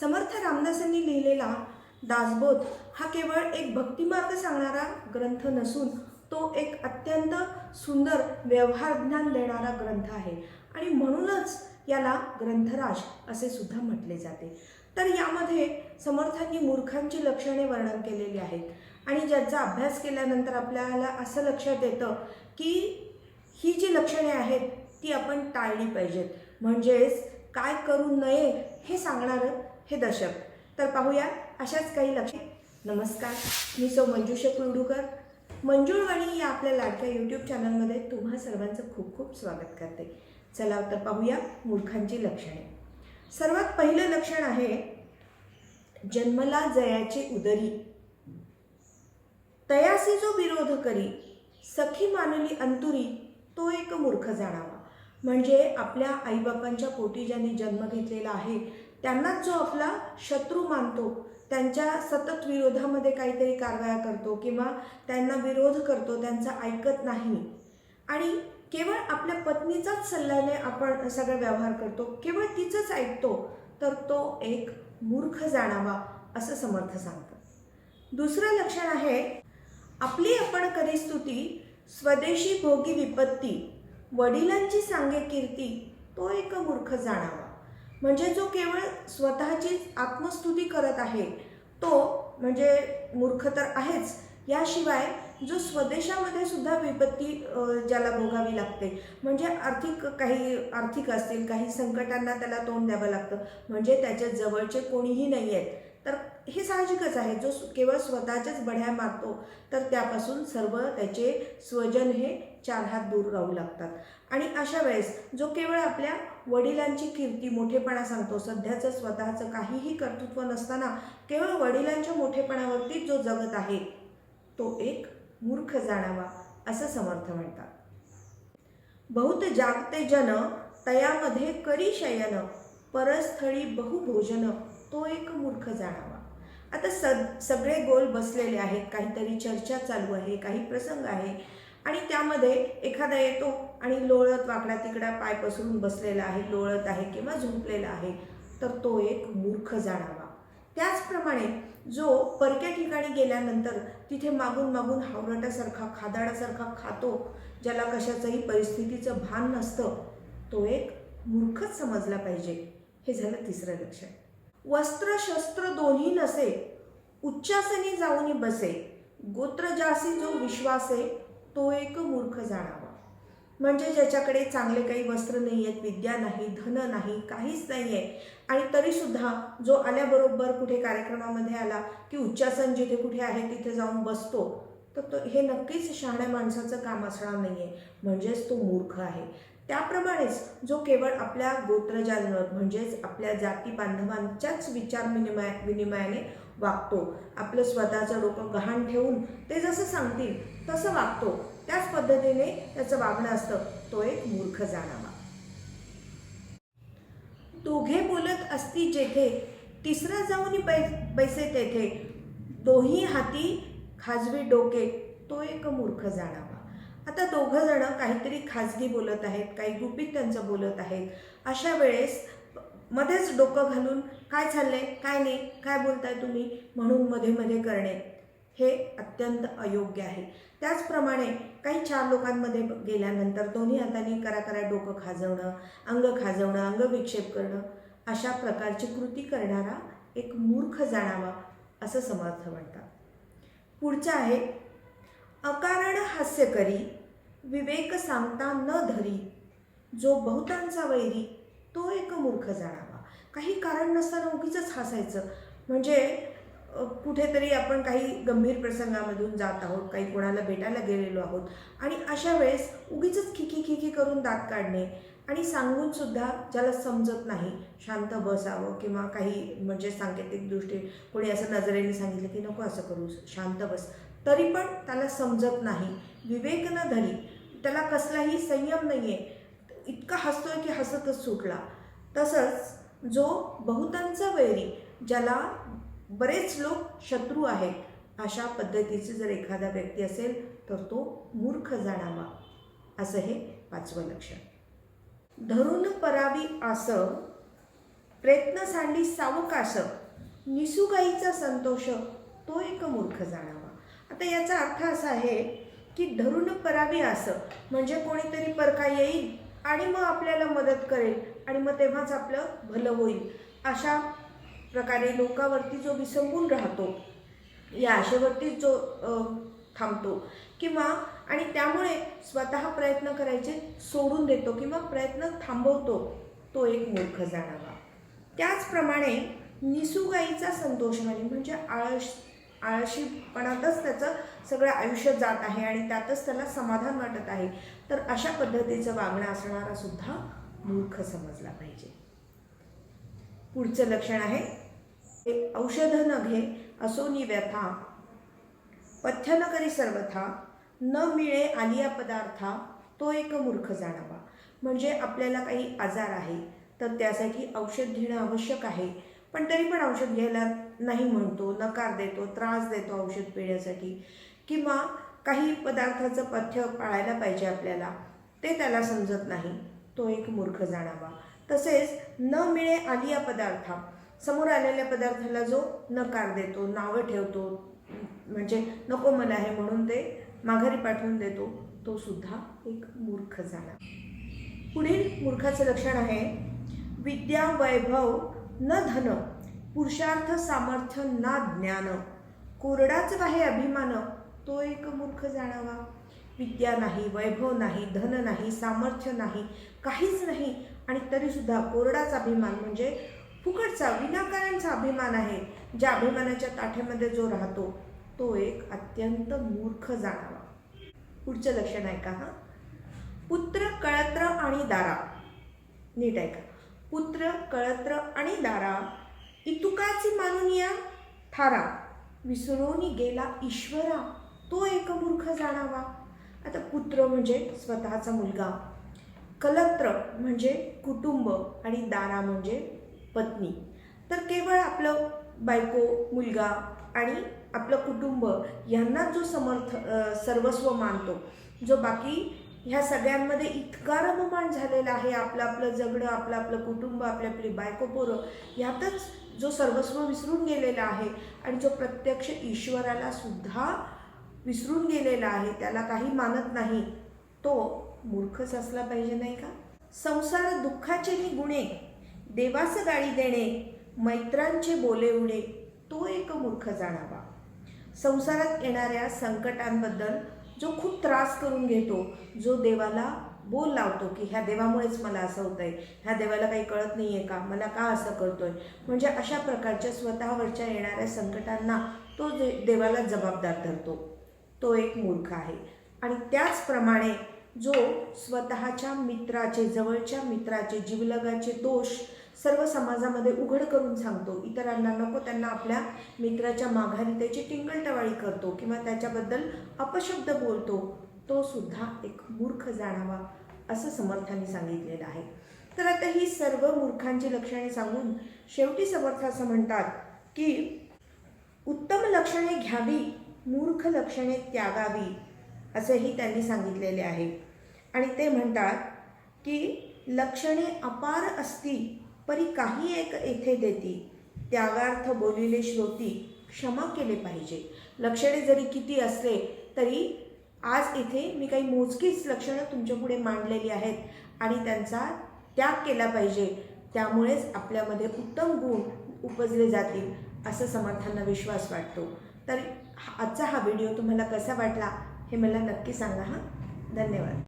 समर्थ रामदासांनी लिहिलेला दासबोध हा केवळ एक भक्तिमार्ग सांगणारा ग्रंथ नसून तो एक अत्यंत सुंदर व्यवहार ज्ञान देणारा ग्रंथ आहे. आणि म्हणूनच याला ग्रंथराज असे सुद्धा म्हटले जाते. तर यामध्ये समर्थांनी मूर्खांची लक्षणे वर्णन केलेली आहेत. आणि ज्याचा अभ्यास केल्यानंतर आपल्याला असं लक्षात येतं की ही जी लक्षणे आहेत ती आपण टाळली पाहिजेत. म्हणजेच काय करू नये हे सांगणारं हे दशक. तर पाहूया अशाच काही लक्ष. नमस्कार. मी सौ मंजुषा कुलडूकर मंजुळवाणी या आपल्या लाडक्या यूट्यूब चॅनलमध्ये तुम्हा सर्वांचं खूप खूप स्वागत करते. चला तर पाहूया मूर्खांची लक्षणे. सर्वात पहिलं लक्षण आहे जन्मला जयाची उदरी. तयासी जो विरोध करी सखी मानली अंतुरी तो एक मूर्ख जाणावा. म्हणजे आपल्या आईबापांच्या पोटी ज्यांनी जन्म घेतलेला आहे त्यांनाच जो आपला शत्रू मानतो त्यांच्या सतत विरोधामध्ये काहीतरी कारवाया करतो किंवा त्यांना विरोध करतो त्यांचा ऐकत नाही. आणि केवळ आपल्या पत्नीचाच सल्ल्याने आपण सगळा व्यवहार करतो केवळ तिचंच ऐकतो तर तो एक मूर्ख जाणावा असं समर्थ सांगतात. दुसरं लक्षण आहे आपली आपण करी स्तुती स्वदेशी भोगी विपत्ती वडिलांची सांगे कीर्ती तो एक मूर्ख जाणावा. म्हणजे जो केवळ स्वतःची आत्मस्तुती करत आहे तो म्हणजे मूर्ख तर आहेच. याशिवाय जो स्वदेशामध्ये सुद्धा विपत्ती ज्याला भोगावी लागते म्हणजे आर्थिक काही आर्थिक असतील काही संकटांना त्याला तोंड द्यावं लागतं म्हणजे त्याच्या जवळचे कोणीही नाही आहेत. तर हे साहजिकच आहे जो केवळ स्वतःच्याच बढ्या मारतो तर त्यापासून सर्व त्याचे स्वजन हे चार हात दूर राहू लागतात. आणि अशा वेळेस जो केवळ आपल्या वडिलांची कीर्ती मोठेपणा सांगतो. सध्याचं स्वतःचं काहीही कर्तृत्व नसताना केवळ वडिलांच्या मोठेपणावरती जो जगत आहे तो एक मूर्ख जाणावा असं समर्थ म्हणतात. बहुत जागते जन तयामध्ये करी शयन परस्थळी बहुभोजन तो एक मूर्ख जाणावा. आता स सगळे गोल बसलेले आहेत. काहीतरी चर्चा चालू आहे काही प्रसंग आहे आणि त्यामध्ये एखादा येतो आणि लोळत वाकडा तिकडा पाय पसरून बसलेला आहे लोळत आहे किंवा झोपलेला आहे तर तो एक मूर्ख जाणावा. त्याचप्रमाणे जो परक्या ठिकाणी गेल्यानंतर तिथे मागून मागून हावरटासारखा खादाडासारखा खातो ज्याला कशाचंही परिस्थितीचं भान नसतं तो एक मूर्खच समजला पाहिजे. हे झालं तिसरं लक्षण. वस्त्र शस्त्र दोन्ही नसे उच्चासनी जाऊनी बसे. गोत्रजासी जो विश्वासे तो एक मूर्ख जाणावा. म्हणजे ज्याच्याकडे चांगले काही वस्त्र नाही आहेत विद्या नाही धन नाही काहीच नाही आहे आणि तरीसुद्धा जो आल्याबरोबर कुठे कार्यक्रमामध्ये आला की उच्चासन जिथे कुठे आहे तिथे जाऊन बसतो तर तो हे नक्कीच शहाण्या माणसाचं काम असणार नाही आहे म्हणजेच तो मूर्ख आहे. त्याप्रमाणेच जो केवळ आपल्या गोत्रजांवर म्हणजेच आपल्या जाती बांधवांच्याच विचार विनिमय विनिमयाने वागतो. आपलं स्वतःचं डोकं गहाण ठेवून ते जसं सांगतील तसं वागतो. त्याच पद्धतीने त्याचं वागणं असतं. तो एक मूर्ख जाणावा. दोघे बोलत असती जेथे तिसरा जाऊन पै पैसे तेथे. दोही हाती खाजवी डोके तो एक मूर्ख जाणावा. आता दोघं जण काहीतरी खाजगी बोलत आहेत काही गुपित त्यांचं बोलत आहेत. अशा वेळेस मध्येच डोकं घालून काय चाललंय? काय नाही? काय बोलताय तुम्ही? म्हणून मध्ये मध्ये करणे हे अत्यंत अयोग्य आहे. त्याचप्रमाणे काही चार लोकांमध्ये गेल्यानंतर दोन्ही हातांनी करा करा डोकं खाजवणं अंग खाजवणं अंग विक्षेप करणं अशा प्रकारची कृती करणारा एक मूर्ख जाणावा असं समर्थ म्हणतात. पुढचं आहे अकारण हास्य करी विवेक सांगता न धरी जो बहुतांचा वैरी तो एक मूर्ख जाणावा. काही कारण नसताना उगीच हसायचं. म्हणजे कुठेतरी आपण काही गंभीर प्रसंगामधून जात आहोत काही कोणाला भेटायला गेलेलो आहोत आणि अशा वेळेस उगीच खिकी खिकी करून दात काढणे आणि सांगून सुद्धा ज्याला समजत नाही शांत बसावं किंवा काही म्हणजे सांकेतिक दृष्टी कोणी असं नजरेने सांगितलं की नको असं करू शांत बस. तरी पण त्याला समजत नाही विवेक न धरी त्याला कसलाही संयम नाही आहे इतका हसतोय की हसतच सुटला. तसंच जो बहुतांचा वैरी ज्याला बरेच लोक शत्रू आहेत. अशा पद्धतीचे जर एखादा व्यक्ती असेल तर तो मूर्ख जाणावा. असं हे पाचवं लक्षण. धरून परावी आस प्रयत्न सांडी सावकाश निसुगाईचा संतोष तो एक मूर्ख जाणावा. आता याचा अर्थ असा आहे की धरून परावी असं म्हणजे कोणीतरी परका येईल आणि मग आपल्याला मदत करेल आणि मग तेव्हाच आपलं भलं होईल. अशा प्रकारे लोकावरती जो विसंबून राहतो या आशेवरतीच जो थांबतो किंवा आणि त्यामुळे स्वतः प्रयत्न करायचे सोडून देतो किंवा प्रयत्न थांबवतो तो एक मूर्ख जाणावा. त्याचप्रमाणे निसुगाईचा संतोष नाही म्हणजे आळस आळशीपणातच त्याचं सगळं आयुष्य जात आहे आणि त्यातच त्याला समाधान वाटत आहे तर अशा पद्धतीचं वागणं असणारा सुद्धा मूर्ख समजला पाहिजे. पुढचं लक्षण आहे औषध न घे असोनी व्यथा. पथ्य न करी सर्वथा न मिळे आलिया पदार्था तो एक मूर्ख जाणावा. म्हणजे आपल्याला काही आजार आहे तर त्यासाठी औषध घेणं आवश्यक आहे. पण तरी पण औषध घ्यायला नाही म्हणतो नकार देतो त्रास देतो औषध पिण्यासाठी. किंवा काही पदार्थाचं पथ्य पाळायला पाहिजे आपल्याला ते त्याला समजत नाही तो एक मूर्ख जाणावा. तसेच न मिळे आलिया पदार्था समोर आलेल्या पदार्थाला जो नकार देतो नावं ठेवतो म्हणजे नको मला आहे म्हणून ते माघारी पाठवून देतो तो सुद्धा एक मूर्ख झाला. पुढील मूर्खाचं लक्षण आहे विद्या वैभव न धन पुरुषार्थ सामर्थ्य ना ज्ञान. कोरडाच आहे अभिमान तो एक मूर्ख जाणावा. विद्या नाही वैभव नाही धन नाही सामर्थ्य नाही काहीच नाही आणि तरीसुद्धा कोरडाच अभिमान म्हणजे फुकटचा विनाकारांचा अभिमान आहे ज्या अभिमानाच्या ताठ्यामध्ये जो राहतो तो एक अत्यंत मूर्ख जाणावा. पुढचं लक्षण आहे का हा? पुत्र कळत्र आणि दारा. नीट आहे का पुत्र कळत्र आणि दारा इतुकाची मानून या थारा. विसरून गेला ईश्वरा तो एक मूर्ख जाणावा. आता पुत्र म्हणजे स्वतःचा मुलगा. कलत्र म्हणजे कुटुंब आणि दारा म्हणजे पत्नी. तर केवळ आपलं बायको मुलगा आणि आपलं कुटुंब यांना जो समर्थ सर्वस्व मानतो जो बाकी ह्या सगळ्यांमध्ये इतका रममान झालेला आहे आपलं आपलं जगणं आपलं आपलं कुटुंब आपली आपली बायको पोरं ह्यातच जो सर्वस्व विसरून गेलेला आहे आणि जो प्रत्यक्ष ईश्वराला सुद्धा विसरून गेलेला आहे त्याला काही मानत नाही तो मूर्खच असला पाहिजे नाही का? संसार दुःखाचे गुणे देवास गाळी देणे मैत्रांचे बोले तो एक मूर्ख जाणावा. संसारात येणाऱ्या संकटांबद्दल जो खूप त्रास करून घेतो जो देवाला बोल लावतो की ह्या देवामुळेच मला असं होतंय ह्या देवाला काही कळत नाही आहे का मला का असं करतोय? म्हणजे अशा प्रकारच्या स्वतःवरच्या येणाऱ्या संकटांना तो जे देवाला जबाबदार धरतो. तो एक मूर्ख आहे. आणि त्याचप्रमाणे जो स्वतःच्या मित्राचे जवळच्या मित्राचे जीवलगाचे दोष सर्व समाजामध्ये उघड करून सांगतो. इतरांना नको त्यांना आपल्या मित्राच्या माघारी त्याची टिंगलटवाळी करतो किंवा त्याच्याबद्दल अपशब्द बोलतो. तो सुद्धा एक मूर्ख जाणावा असं समर्थांनी सांगितलेलं आहे. तर आता ही सर्व मूर्खांची लक्षणे सांगून शेवटी समर्थ असं म्हणतात की उत्तम लक्षणे घ्यावी मूर्ख लक्षणे त्यागावी असेही त्यांनी सांगितलेले आहे. आणि ते म्हणतात की लक्षणे अपार असती परी काही एक येथे देती. त्यागार्थ बोलिले श्रोती क्षमा केले पाहिजे. लक्षणे जरी किती असले तरी आज इथे मी काही मोजकीच लक्षणं तुमच्यापुढे मांडलेली आहेत आणि त्यांचा त्याग केला पाहिजे. त्यामुळेच आपल्यामध्ये उत्तम गुण उपजले जातील असं समर्थांना विश्वास वाटतो. तर हा- आजचा हा व्हिडिओ तुम्हाला कसा वाटला हे मला नक्की सांगा हां? धन्यवाद.